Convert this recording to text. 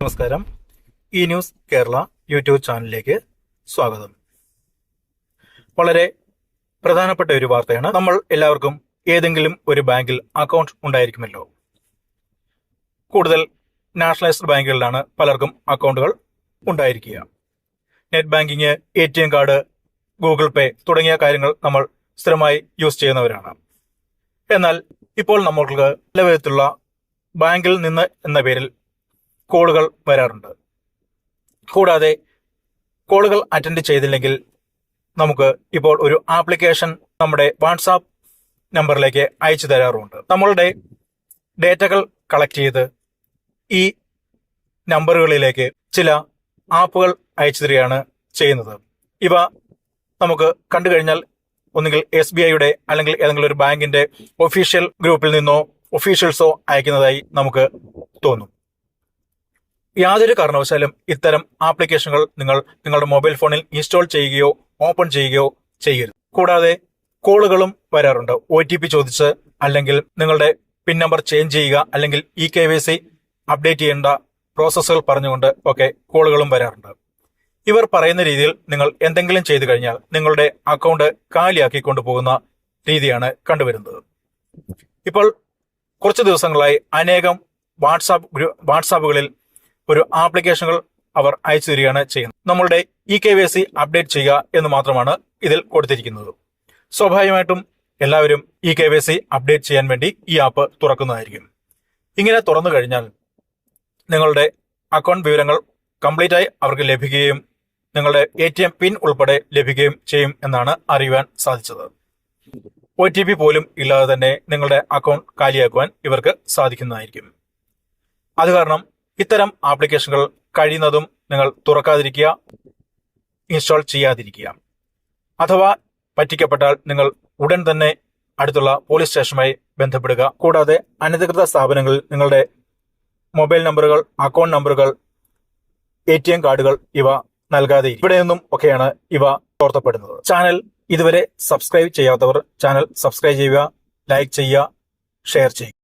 നമസ്കാരം. E news Kerala YouTube ചാനലിലേക്ക് സ്വാഗതം. വളരെ പ്രധാനപ്പെട്ട ഒരു വാർത്തയാണ്. നമ്മൾ എല്ലാവർക്കും ഏതെങ്കിലും ഒരു ബാങ്കിൽ അക്കൗണ്ട് ഉണ്ടായിരിക്കുമല്ലോ. കൂടുതൽ നാഷണലൈസ്ഡ് ബാങ്കുകളിലാണ് പലർക്കും അക്കൗണ്ടുകൾ ഉണ്ടായിരിക്കുക. Net banking A T M card Google Pay തുടങ്ങിയ കാര്യങ്ങൾ നമ്മൾ സ്ഥിരമായി യൂസ് ചെയ്യുന്നവരാണ്. എന്നാൽ ഇപ്പോൾ നമ്മൾക്ക് പല വിധത്തിലുള്ള ബാങ്കിൽ നിന്ന് എന്ന പേരിൽ കോളുകൾ വരാറുണ്ട്. കൂടാതെ കോളുകൾ അറ്റൻഡ് ചെയ്തില്ലെങ്കിൽ നമുക്ക് ഇപ്പോൾ ഒരു ആപ്ലിക്കേഷൻ നമ്മുടെ വാട്സാപ്പ് നമ്പറിലേക്ക് അയച്ചു തരാറുമുണ്ട്. നമ്മളുടെ ഡേറ്റകൾ കളക്ട് ചെയ്ത് ഈ നമ്പറുകളിലേക്ക് ചില ആപ്പുകൾ അയച്ചു തരികയാണ് ചെയ്യുന്നത്. ഇവ നമുക്ക് കണ്ടു കഴിഞ്ഞാൽ ഒന്നുകിൽ എസ് ബി ഐയുടെ അല്ലെങ്കിൽ ഏതെങ്കിലും ഒരു ബാങ്കിന്റെ ഒഫീഷ്യൽ ഗ്രൂപ്പിൽ നിന്നോ ഒഫീഷ്യൽസോ അയക്കുന്നതായി നമുക്ക് തോന്നും. യാതൊരു കാരണവശാലും ഇത്തരം ആപ്ലിക്കേഷനുകൾ നിങ്ങൾ നിങ്ങളുടെ മൊബൈൽ ഫോണിൽ ഇൻസ്റ്റാൾ ചെയ്യുകയോ ഓപ്പൺ ചെയ്യുകയോ ചെയ്യരുത്. കൂടാതെ കോളുകളും വരാറുണ്ട്. ഒ ടി പി ചോദിച്ച് അല്ലെങ്കിൽ നിങ്ങളുടെ പിൻ നമ്പർ ചേഞ്ച് ചെയ്യുക അല്ലെങ്കിൽ E K Y C update ചെയ്യേണ്ട പ്രോസസ്സുകൾ പറഞ്ഞുകൊണ്ട് ഒക്കെ കോളുകളും വരാറുണ്ട്. ഇവർ പറയുന്ന രീതിയിൽ നിങ്ങൾ എന്തെങ്കിലും ചെയ്തു കഴിഞ്ഞാൽ നിങ്ങളുടെ അക്കൗണ്ട് കാലിയാക്കി കൊണ്ടുപോകുന്ന രീതിയാണ് കണ്ടുവരുന്നത്. ഇപ്പോൾ കുറച്ച് ദിവസങ്ങളായി അനേകം വാട്സാപ്പ് വാട്സാപ്പുകളിൽ ഒരു ആപ്ലിക്കേഷനുകൾ അവർ അയച്ചു തരികയാണ് ചെയ്യുന്നത്. നമ്മളുടെ E K Y C update ചെയ്യുക എന്ന് മാത്രമാണ് ഇതിൽ കൊടുത്തിരിക്കുന്നത്. സ്വാഭാവികമായിട്ടും എല്ലാവരും E K Y C update ചെയ്യാൻ വേണ്ടി ഈ ആപ്പ് തുറക്കുന്നതായിരിക്കും. ഇങ്ങനെ തുറന്നു കഴിഞ്ഞാൽ നിങ്ങളുടെ അക്കൗണ്ട് വിവരങ്ങൾ കംപ്ലീറ്റ് ആയി അവർക്ക് ലഭിക്കുകയും നിങ്ങളുടെ എ ടി എം പിൻ ഉൾപ്പെടെ ലഭിക്കുകയും ചെയ്യും എന്നാണ് അറിയുവാൻ സാധിച്ചത്. ഒ ടി പി പോലും ഇല്ലാതെ തന്നെ നിങ്ങളുടെ അക്കൗണ്ട് കാലിയാക്കുവാൻ ഇവർക്ക് സാധിക്കുന്നതായിരിക്കും. അത് കാരണം ഇത്തരം ആപ്ലിക്കേഷനുകൾ കഴിയുന്നതും നിങ്ങൾ തുറക്കാതിരിക്കുക ഇൻസ്റ്റാൾ ചെയ്യാതിരിക്കുക. അഥവാ പറ്റിക്കപ്പെട്ടാൽ നിങ്ങൾ ഉടൻ തന്നെ അടുത്തുള്ള പോലീസ് സ്റ്റേഷനുമായി ബന്ധപ്പെടുക. കൂടാതെ അനധികൃത സ്ഥാപനങ്ങളിൽ നിങ്ങളുടെ മൊബൈൽ നമ്പറുകൾ അക്കൗണ്ട് നമ്പറുകൾ എ ടി എം കാർഡുകൾ ഇവ നൽകാതെ ഇവിടെ നിന്നും ഒക്കെയാണ് ഇവ തോർത്തപ്പെടുന്നത് ചാനൽ ഇതുവരെ സബ്സ്ക്രൈബ് ചെയ്യാത്തവർ ചാനൽ സബ്സ്ക്രൈബ് ചെയ്യുക ലൈക്ക് ചെയ്യുക ഷെയർ ചെയ്യുക.